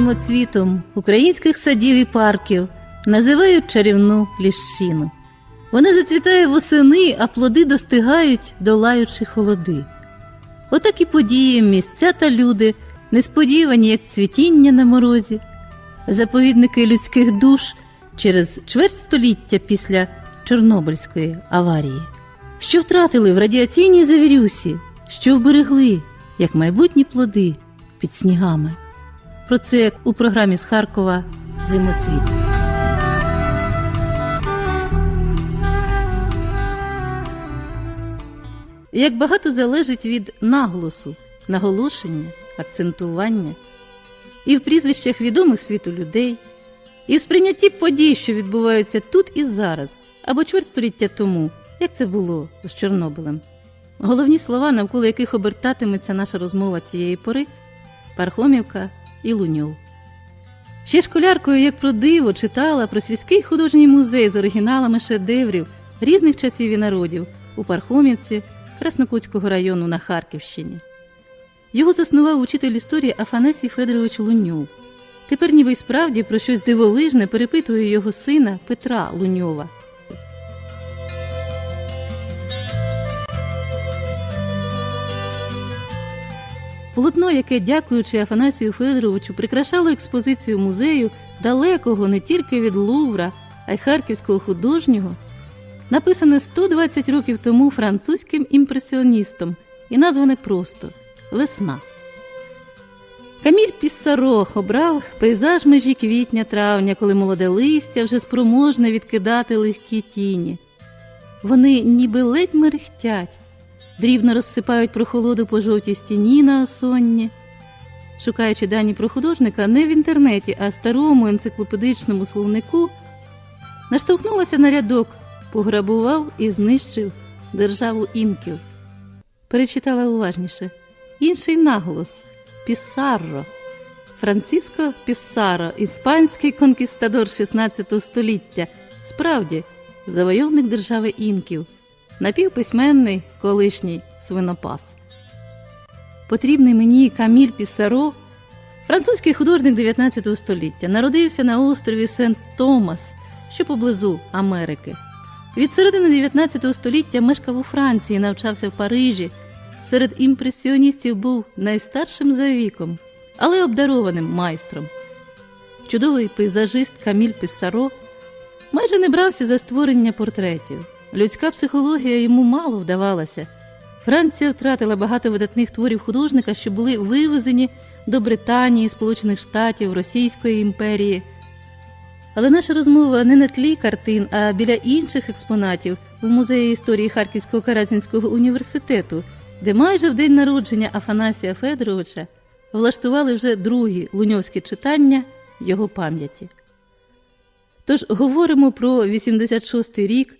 Зимоцвітом українських садів і парків називають чарівну ліщину. Вона зацвітає восени, а плоди достигають, долаючи холоди. Отак і події, місця та люди, несподівані, як цвітіння на морозі, заповідники людських душ через чверть століття після Чорнобильської аварії, що втратили в радіаційній завірюсі, що вберегли, як майбутні плоди під снігами. Про це у програмі з Харкова Зимоцвіт. Як багато залежить від наголосу, наголошення, акцентування, і в прізвищах відомих світу людей, і в сприйнятті подій, що відбуваються тут і зараз, або чверть століття тому, як це було з Чорнобилем. Головні слова, навколо яких обертатиметься наша розмова цієї пори Пархомівка і Луньов. Ще школяркою, як про диво, читала про сільський художній музей з оригіналами шедеврів різних часів і народів у Пархомівці Краснокутського району на Харківщині. Його заснував учитель історії Афанасій Федорович Луньов. Тепер ніби й справді про щось дивовижне перепитує його сина Петра Луньова. Полотно, яке, дякуючи Афанасію Федоровичу, прикрашало експозицію музею далекого не тільки від Лувра, а й харківського художнього, написане 120 років тому французьким імпресіоністом і назване просто Весна. Каміль Піссарох обрав пейзаж межі квітня-травня, коли молоде листя вже спроможне відкидати легкі тіні. Вони ніби ледь мерехтять, дрібно розсипають прохолоду по жовтій стіні на осонні. Шукаючи дані про художника не в інтернеті, а старому енциклопедичному словнику, наштовхнулася на рядок, пограбував і знищив державу інків. Перечитала уважніше інший наголос Піссарро. Франциско Піссаро, іспанський конкістадор 16 століття, справді завойовник держави інків, напівписьменний колишній свинопас. Потрібний мені Каміль Піссаро, французький художник 19 століття, народився на острові Сент Томас, що поблизу Америки. Від середини 19 століття мешкав у Франції, навчався в Парижі. Серед імпресіоністів був найстаршим за віком, але обдарованим майстром. Чудовий пейзажист Каміль Піссаро майже не брався за створення портретів. Людська психологія йому мало вдавалася. Франція втратила багато видатних творів художника, що були вивезені до Британії, Сполучених Штатів, Російської імперії. Але наша розмова не на тлі картин, а біля інших експонатів в музеї історії Харківського Каразінського університету, де майже в день народження Афанасія Федоровича влаштували вже другі луньовські читання його пам'яті. Тож говоримо про 86-й рік,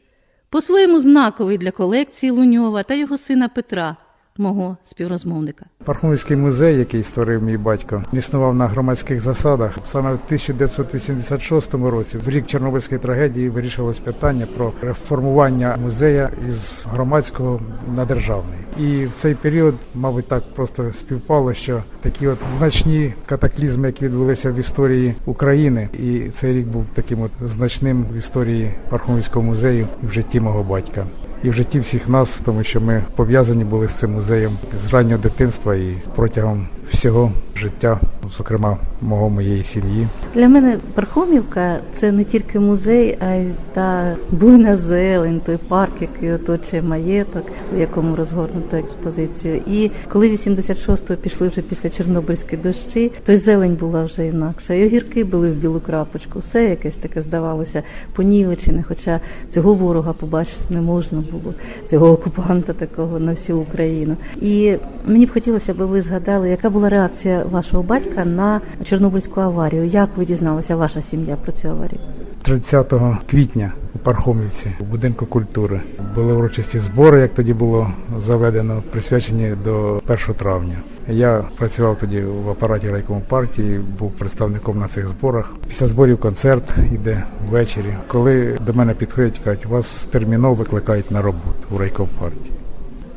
по-своєму знаковий для колекції Луньова та його сина Петра, мого співрозмовника. Пархомівський музей, який створив мій батько, існував на громадських засадах. Саме в 1986 році, в рік Чорнобильської трагедії, вирішилось питання про реформування музея із громадського на державний. І в цей період, мабуть, так просто співпало, що такі от значні катаклізми, які відбулися в історії України, і цей рік був таким от значним в історії Пархомівського музею і в житті мого батька і в житті всіх нас, тому що ми пов'язані були з цим музеєм з раннього дитинства і протягом всього життя, зокрема мого моєї сім'ї. Для мене Пархомівка це не тільки музей, а й та буйна зелень, той парк, який оточує маєток, у якому розгорнуто експозицію. І коли 86-го пішли вже після Чорнобильської дощі, то зелень була вже інакша. І огірки були в білу крапочку. Все якесь таке здавалося понівечене, хоча цього ворога побачити не можна було, цього окупанта такого на всю Україну. І мені б хотілося, аби ви згадали, яка була реакція вашого батька на Чорнобильську аварію. Як ви дізналися ваша сім'я про цю аварію? 30 квітня у Пархомівці у будинку культури були урочисті збори, як тоді було заведено, присвячені до 1 травня. Я працював тоді в апараті райкому партії, був представником на цих зборах. Після зборів концерт іде ввечері. Коли до мене підходять, кажуть, вас терміново викликають на роботу у райком партії.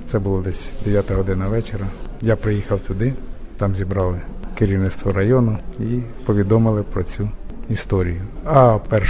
Це було десь 9 година вечора. Я приїхав туди, там зібрали керівництво району і повідомили про цю історію. А 1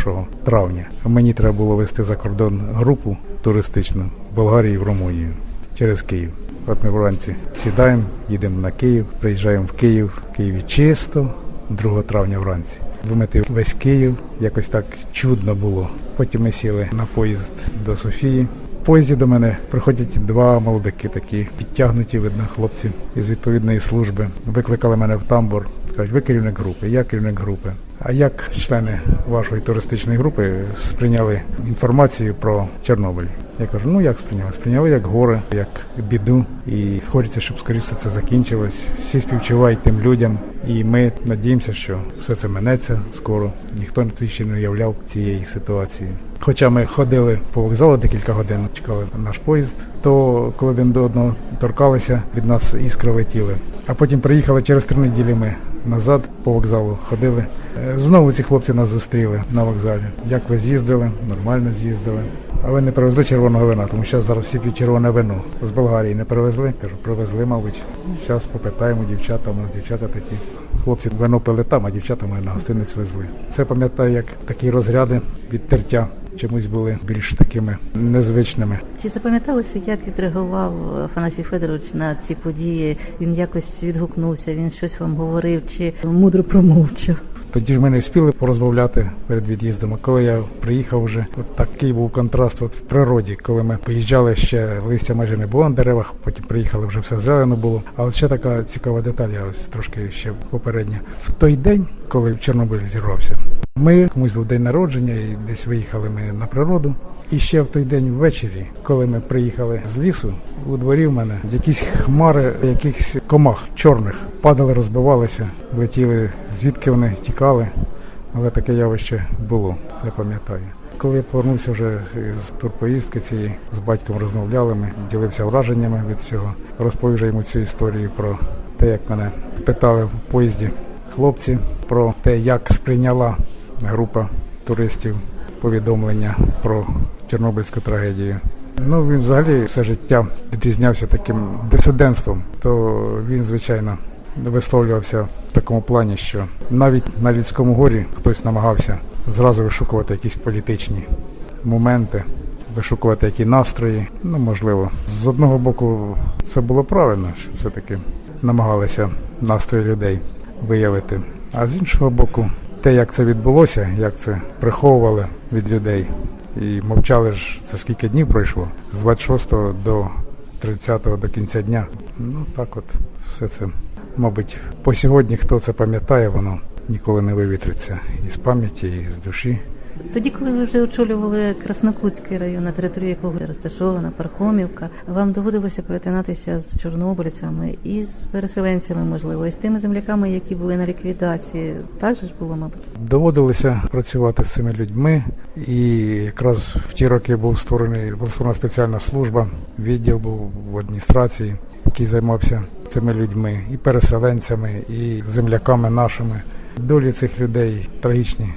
травня мені треба було вести за кордон групу туристичну в Болгарію і в Румунію через Київ. От ми вранці сідаємо, їдемо на Київ, приїжджаємо в Київ, в Києві чисто, 2 травня вранці. Вимити весь Київ, якось так чудно було. Потім ми сіли на поїзд до Софії. Поїзді до мене приходять два молодики, такі підтягнуті, видно, хлопці із відповідної служби. Викликали мене в тамбур. Кажуть, ви керівник групи, я керівник групи. А як члени вашої туристичної групи сприйняли інформацію про Чорнобиль? Я кажу, ну як сприйняли? Сприйняли як горе, як біду, і хочеться, щоб скоріше це закінчилось. Всі співчувають тим людям, і ми надіємося, що все це минеться скоро. Ніхто ще не уявляв цієї ситуації. Хоча ми ходили по вокзалу декілька годин, чекали наш поїзд, то коли один до одного торкалися, від нас іскри летіли. А потім приїхали через три неділі. Ми назад по вокзалу ходили. Е, Знову ці хлопці нас зустріли на вокзалі. Як ви з'їздили? Нормально з'їздили. А ви не привезли червоного вина, тому що зараз всі п'ють червоне вино. З Болгарії не привезли? Кажу, привезли, мабуть. Зараз попитаємо дівчата, у нас дівчата такі. Хлопці вино пили там, а дівчата мене на гостиниць везли. Це пам'ятаю, як такі розряди від тертя чомусь були більш такими незвичними. Чи запам'яталося, як відреагував Афанасій Федорович на ці події? Він якось відгукнувся, він щось вам говорив чи мудро промовчав? Тоді ж ми не встигли порозмовляти перед від'їздом. А коли я приїхав вже, от такий був контраст от в природі, коли ми поїжджали, ще листя майже не було на деревах, потім приїхали, вже все зелено було. А от ще така цікава деталь, я ось трошки ще попередня. В той день, коли в Чорнобиль зірвався, ми комусь був день народження, і десь виїхали ми на природу. І ще в той день ввечері, коли ми приїхали з лісу, у дворі в мене якісь хмари, якихось комах чорних падали, розбивалися, летіли, звідки вони тікали. Але таке явище було, це пам'ятаю. Коли я повернувся вже з турпоїздки цієї, з батьком розмовляли, ми ділився враженнями від всього. Розповів йому цю історію про те, як мене питали в поїзді хлопці, про те, як сприйняла група туристів повідомлення про Чорнобильську трагедію. Ну він взагалі все життя відрізнявся таким дисидентством. То він, звичайно, висловлювався в такому плані, що навіть на людському горі хтось намагався зразу вишукувати якісь політичні моменти, вишукувати які настрої. Ну можливо, з одного боку, це було правильно, що все-таки намагалися настрої людей виявити. А з іншого боку, те, як це відбулося, як це приховували від людей, і мовчали ж це скільки днів пройшло з 26 до 30 до кінця дня. Ну так, от все це, мабуть, по сьогодні, хто це пам'ятає, воно ніколи не вивітриться із пам'яті, і з душі. Тоді, коли ви вже очолювали Краснокутський район, на території якого розташована Пархомівка, вам доводилося перетинатися з чорнобильцями і з переселенцями, можливо, і з тими земляками, які були на ліквідації. Так же ж було, мабуть. Доводилося працювати з цими людьми, і якраз в ті роки був створений була створена спеціальна служба, відділ був в адміністрації, який займався цими людьми, і переселенцями, і земляками нашими. Долі цих людей трагічні,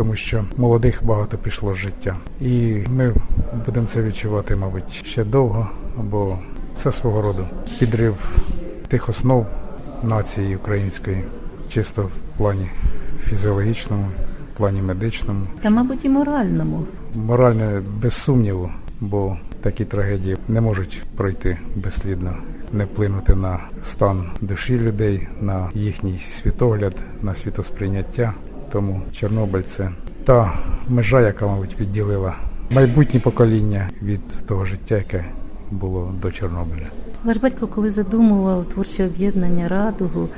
тому що молодих багато пішло з життя. І ми будемо це відчувати, мабуть, ще довго, бо це свого роду підрив тих основ нації української, чисто в плані фізіологічному, в плані медичному, Та, мабуть, і моральному. моральне без сумніву, бо такі трагедії не можуть пройти безслідно, не вплинути на стан душі людей, на їхній світогляд, на світосприйняття. Тому Чорнобиль це та межа, яка, мабуть, відділила майбутнє покоління від того життя, яке було до Чорнобиля. Ваш батько, коли задумував творче об'єднання радугу,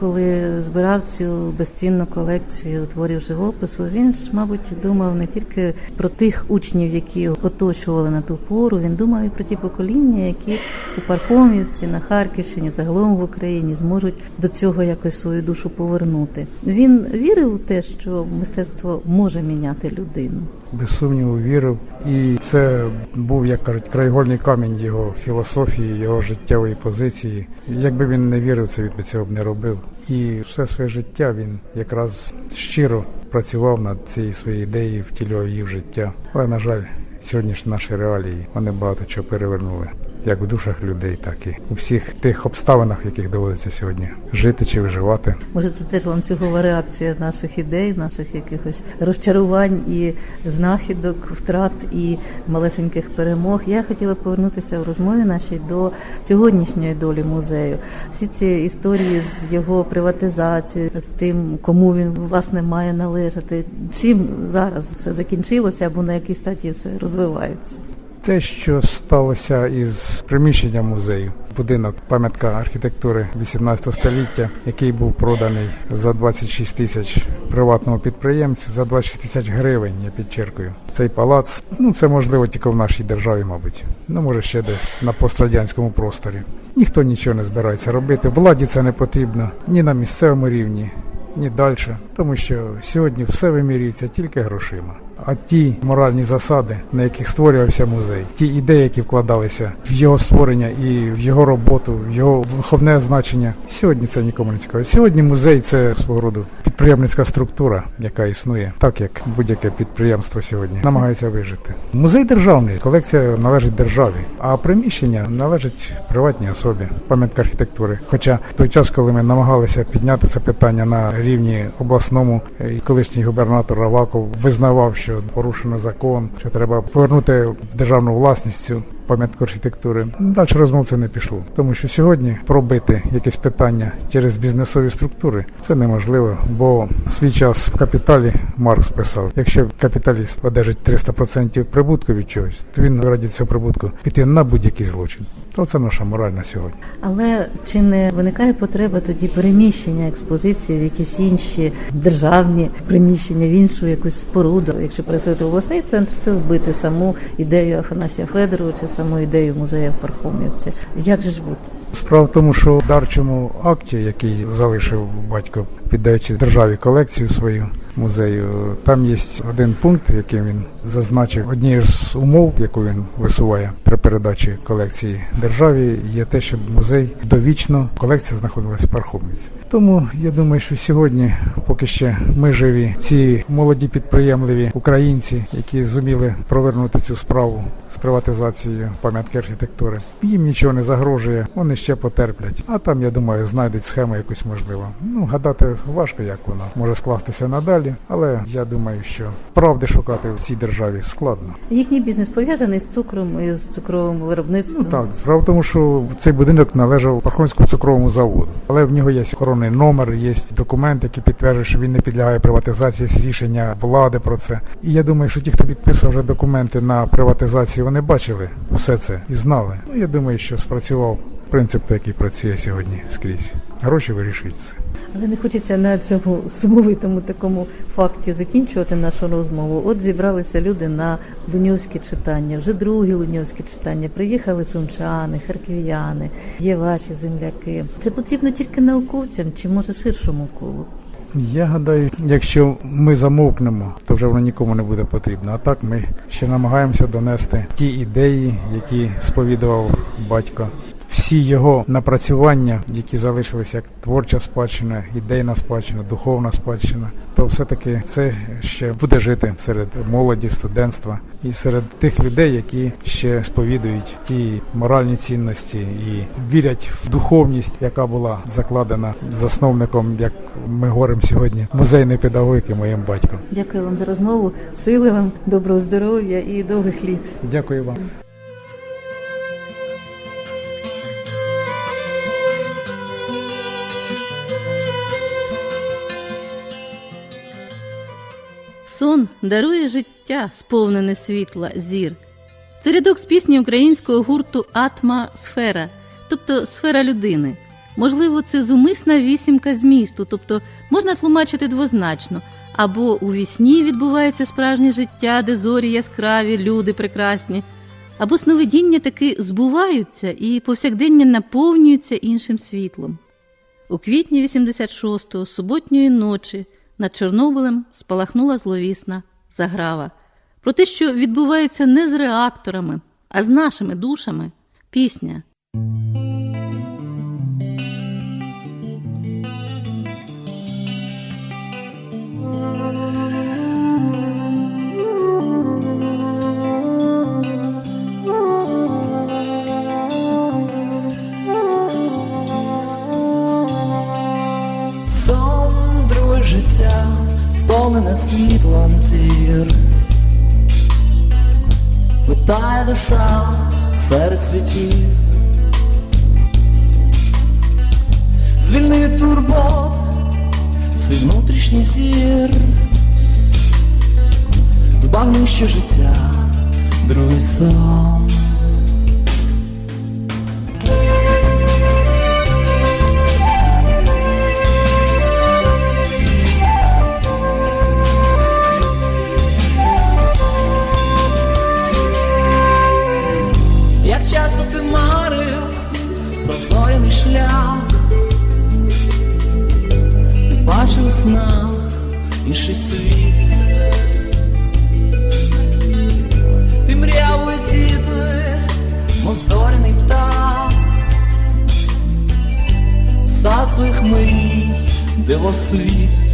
коли збирав цю безцінну колекцію творів живопису, він ж, мабуть, думав не тільки про тих учнів, які оточували на ту пору. Він думав і про ті покоління, які у Пархомівці, на Харківщині, загалом в Україні зможуть до цього якось свою душу повернути. Він вірив у те, що мистецтво може міняти людину. без сумніву вірив. І це був, як кажуть, краєгольний камінь його філософії, його життєвої позиції. Якби він не вірив, це він би цього б не робив. І все своє життя він якраз щиро працював над цією своєю ідеєю, втілював її в життя. Але, на жаль, сьогоднішні наші реалії вони багато чого перевернули. Як в душах людей, так і у всіх тих обставинах, в яких доводиться сьогодні жити чи виживати. Може, це теж ланцюгова реакція наших ідей, наших якихось розчарувань і знахідок, втрат і малесеньких перемог. Я хотіла повернутися в розмові нашій до сьогоднішньої долі музею. Всі ці історії з його приватизацією, з тим, кому він власне має належати. Чим зараз все закінчилося або на якій стадії все розвивається? Те, що сталося із приміщенням музею, будинок, пам'ятка архітектури 18 століття, який був проданий за 26 тисяч приватному підприємцю, за 26 тисяч гривень, я підчеркую. Цей палац, ну це можливо тільки в нашій державі, мабуть. Ну може ще десь на пострадянському просторі. Ніхто нічого не збирається робити. Владі це не потрібно ні на місцевому рівні, ні далі, тому що сьогодні все вимірюється тільки грошима. А ті моральні засади, на яких створювався музей, ті ідеї, які вкладалися в його створення і в його роботу, в його виховне значення, сьогодні це нікому не цікаво. Сьогодні музей це свого роду підприємницька структура, яка існує, так як будь-яке підприємство сьогодні намагається вижити. Музей державний, колекція належить державі, а приміщення належить приватній особі, пам'ятка архітектури. Хоча в той час, коли ми намагалися підняти це питання на рівні обласному, і колишній губернатор Раваков визнавав, що порушено закон, що треба повернути в державну власність пам'ятку архітектури. Далі розмов це не пішло, тому що сьогодні пробити якесь питання через бізнесові структури це неможливо, бо в свій час в капіталі Маркс писав: якщо капіталіст одержить 300% прибутку від чогось, то він раді цього прибутку піти на будь-який злочин. То це наша мораль на сьогодні. Але чи не виникає потреба тоді переміщення експозиції в якісь інші державні приміщення, в іншу якусь споруду? Якщо переселити в обласний центр, це вбити саму ідею Афанасія Федоровича, саму ідею музею в Пархомівці. Як же ж бути? Справа в тому, що в дарчому акті, який залишив батько, піддаючи державі колекцію свою музею, там є один пункт, який він зазначив. Однією з умов, яку він висуває при передачі колекції державі, є те, щоб музей довічно колекція знаходилася в Пархомівці. Тому я думаю, що сьогодні, поки ще ми живі, ці молоді підприємливі українці, які зуміли провернути цю справу з приватизацією пам'ятки архітектури, їм нічого не загрожує, вони ще потерплять. А там, я думаю, знайдуть схему якусь можливо. Ну гадати важко, як воно може скластися надалі, але я думаю, що правди шукати в цій державі складно. Їхній бізнес пов'язаний з цукром і з цукровим виробництвом. Ну так, справа в тому, що цей будинок належав Пархомському цукровому заводу, але в нього є охоронний номер, є документ, який підтверджує, що він не підлягає приватизації, є рішення влади про це. І я думаю, що ті, хто підписував вже документи на приватизацію, вони бачили все це і знали. Ну я думаю, що спрацював принцип, який працює сьогодні скрізь. Гроші вирішують все. Але не хочеться на цьому сумовитому такому факті закінчувати нашу розмову. От зібралися люди на луньовські читання, вже другі луньовські читання. Приїхали сумчани, харків'яни, є ваші земляки. Це потрібно тільки науковцям чи може ширшому колу. Я гадаю, якщо ми замовкнемо, то вже воно нікому не буде потрібно. А так ми ще намагаємося донести ті ідеї, які сповідував батько. Всі його напрацювання, які залишилися як творча спадщина, ідейна спадщина, духовна спадщина, то все-таки це ще буде жити серед молоді, студентства і серед тих людей, які ще сповідують ті моральні цінності і вірять в духовність, яка була закладена засновником, як ми говоримо сьогодні, музейної педагогіки моїм батьком. Дякую вам за розмову, сили вам, доброго здоров'я і довгих літ. Дякую вам. Сон дарує життя, сповнене світла, зір. Це рядок з пісні українського гурту Атма Сфера, тобто сфера людини. Можливо, це зумисна вісімка змісту, тобто можна тлумачити двозначно. Або у вісні відбувається справжнє життя, де зорі яскраві, люди прекрасні, або сновидіння таки збуваються і повсякдення наповнюються іншим світлом. У квітні 86-го суботньої ночі над Чорнобилем спалахнула зловісна заграва. Про те, що відбувається не з реакторами, а з нашими душами пісня. Сповнене світлом зір. Питає душа серед світів. Звільни турбот, свій внутрішній зір. Збагни, що життя, другий сон. Шлях, ти бачив снах інший світ, ти мріяв летіти, мов зоряний птах, сад своїх мрій, дивосвіт.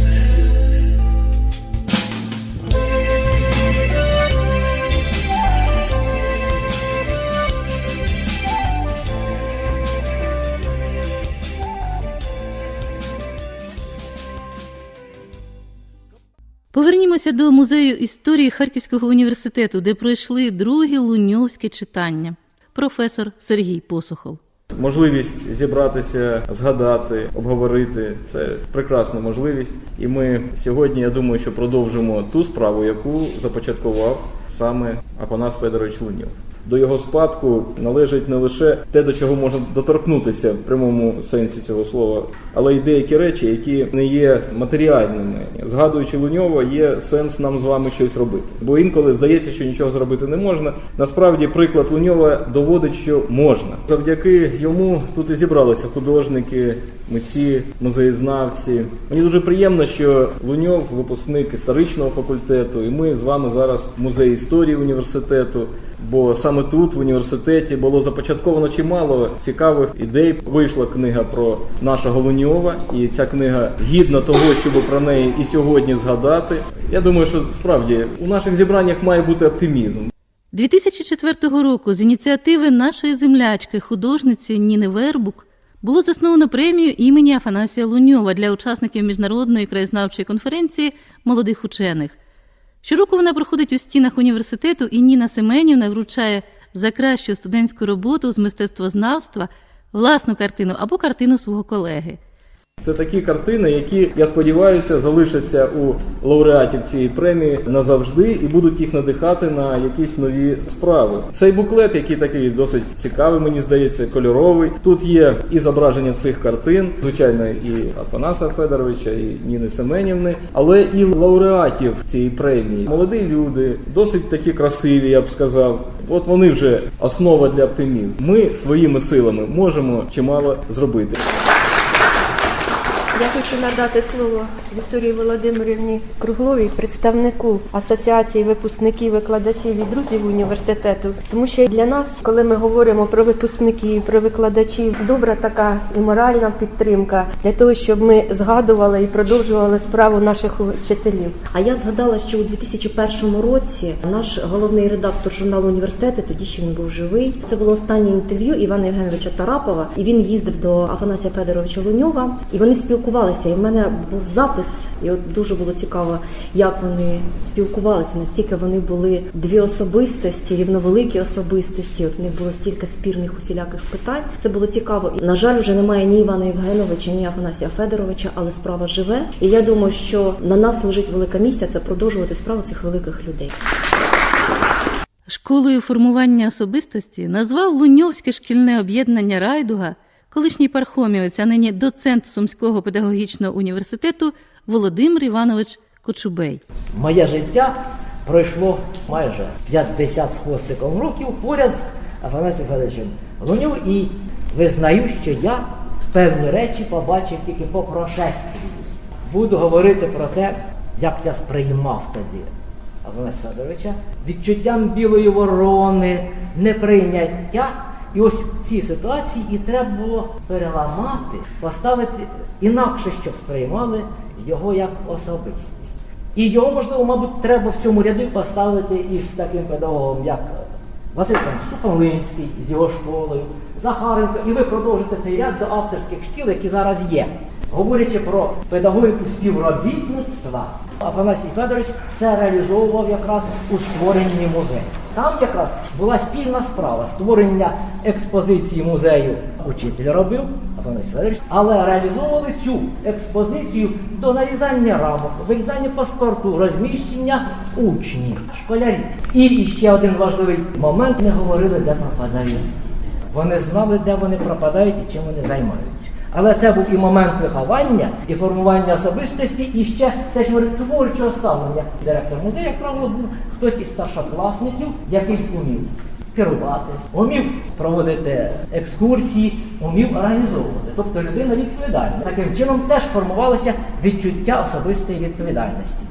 Повернімося до музею історії Харківського університету, де пройшли другі луньовські читання. Професор Сергій Посухов. Можливість зібратися, згадати, обговорити це прекрасна можливість. І ми сьогодні, я думаю, що продовжимо ту справу, яку започаткував саме Апанас Федорович Луньов. До його спадку належить не лише те, до чого можна доторкнутися в прямому сенсі цього слова, але й деякі речі, які не є матеріальними. Згадуючи Луньова, є сенс нам з вами щось робити. Бо інколи здається, що нічого зробити не можна. Насправді, приклад Луньова доводить, що можна. Завдяки йому тут і зібралися художники, митці, музеєзнавці. Мені дуже приємно, що Луньов випускник історичного факультету, і ми з вами зараз в музеї історії університету. Бо саме тут, в університеті, було започатковано чимало цікавих ідей. Вийшла книга про нашого Луньова, і ця книга гідна того, щоб про неї і сьогодні згадати. Я думаю, що справді у наших зібраннях має бути оптимізм. 2004 року з ініціативи нашої землячки, художниці Ніни Вербук, було засновано премію імені Афанасія Луньова для учасників міжнародної краєзнавчої конференції молодих учених. Щороку вона проходить у стінах університету, і Ніна Семенівна вручає за кращу студентську роботу з мистецтвознавства власну картину або картину свого колеги. Це такі картини, які я сподіваюся залишаться у лауреатів цієї премії назавжди і будуть їх надихати на якісь нові справи. Цей буклет, який такий досить цікавий, мені здається, кольоровий. Тут є і зображення цих картин, звичайно, і Апанаса Федоровича, і Ніни Семенівни, але і лауреатів цієї премії. Молоді люди, досить такі красиві, я б сказав. От вони вже основа для оптимізму. Ми своїми силами можемо чимало зробити. Я хочу надати слово Вікторії Володимирівні Кругловій, представнику Асоціації випускників, викладачів і друзів університету. Тому що для нас, коли ми говоримо про випускників, про викладачів, добра така і моральна підтримка для того, щоб ми згадували і продовжували справу наших вчителів. А я згадала, що у 2001 році наш головний редактор журналу університету, тоді ще він був живий. Це було останнє інтерв'ю Івана Євгеновича Тарапова, і він їздив до Афанасія Федоровича Луньова, і вони спілкувалися. І в мене був запис, і от дуже було цікаво, як вони спілкувалися. Настільки вони були дві особистості, рівновеликі особистості. От у них було стільки спірних усіляких питань. Це було цікаво. І, на жаль, вже немає ні Івана Євгеновича, ні Афанасія Федоровича, але справа живе. І я думаю, що на нас лежить велика місія це продовжувати справу цих великих людей. Школою формування особистості назвав Луньовське шкільне об'єднання Райдуга колишній пархомівець, а нині доцент Сумського педагогічного університету Володимир Іванович Кочубей. Моє життя пройшло майже 50 з хвостиком років поряд з Афанасієм Федоровичем Луньов і визнаю, що я певні речі побачив тільки по прошестві. Буду говорити про те, як я сприймав тоді Афанасія Федоровича, відчуттям білої ворони, неприйняття. І ось в цій ситуації і треба було переламати, поставити інакше, щоб сприймали його як особистість. І його, можливо, мабуть, треба в цьому ряду поставити із таким педагогом, як Василь Сухомлинський з його школою, Захаренко, і ви продовжите цей ряд до авторських шкіл, які зараз є. Говорячи про педагогіку співробітництва, Афанасій Федорович це реалізовував якраз у створенні музею. Там якраз була спільна справа створення експозиції музею. Учитель робив Афанасій Федорович, але реалізовували цю експозицію до нарізання рамок, вирізання паспорту, розміщення учнів, школярів. І ще один важливий момент ми говорили, де пропадають. Вони знали, де вони пропадають і чим вони займаються. Але це був і момент виховання, і формування особистості, і ще теж творчого ставлення. Директор музею, як правило, був хтось із старшокласників, який умів керувати, умів проводити екскурсії, умів організовувати. Тобто людина відповідальна. Таким чином теж формувалося відчуття особистої відповідальності.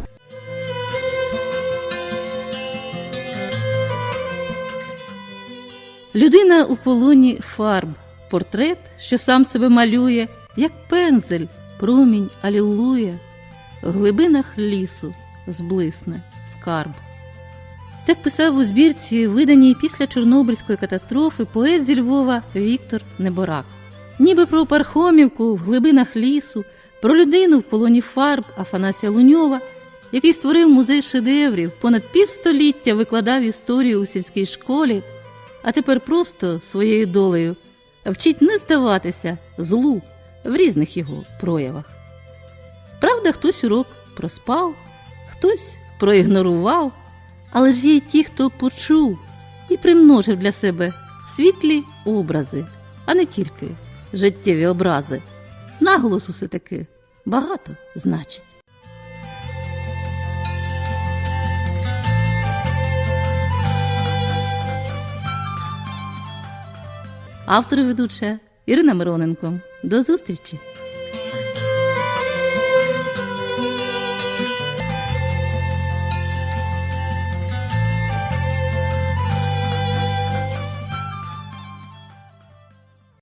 Людина у полоні фарб, портрет, що сам себе малює, як пензель, промінь алілуя, в глибинах лісу зблисне скарб. Так писав у збірці, виданій після Чорнобильської катастрофи, поет зі Львова Віктор Неборак. Ніби про Пархомівку в глибинах лісу, про людину в полоні фарб Афанасія Луньова, який створив музей шедеврів, понад півстоліття викладав історію у сільській школі, а тепер просто своєю долею вчить не здаватися злу в різних його проявах. Правда, хтось урок проспав, хтось проігнорував, але ж є й ті, хто почув і примножив для себе світлі образи, а не тільки життєві образи. Наголос усе таки багато значить. Автор і ведуча Ірина Мироненко. До зустрічі!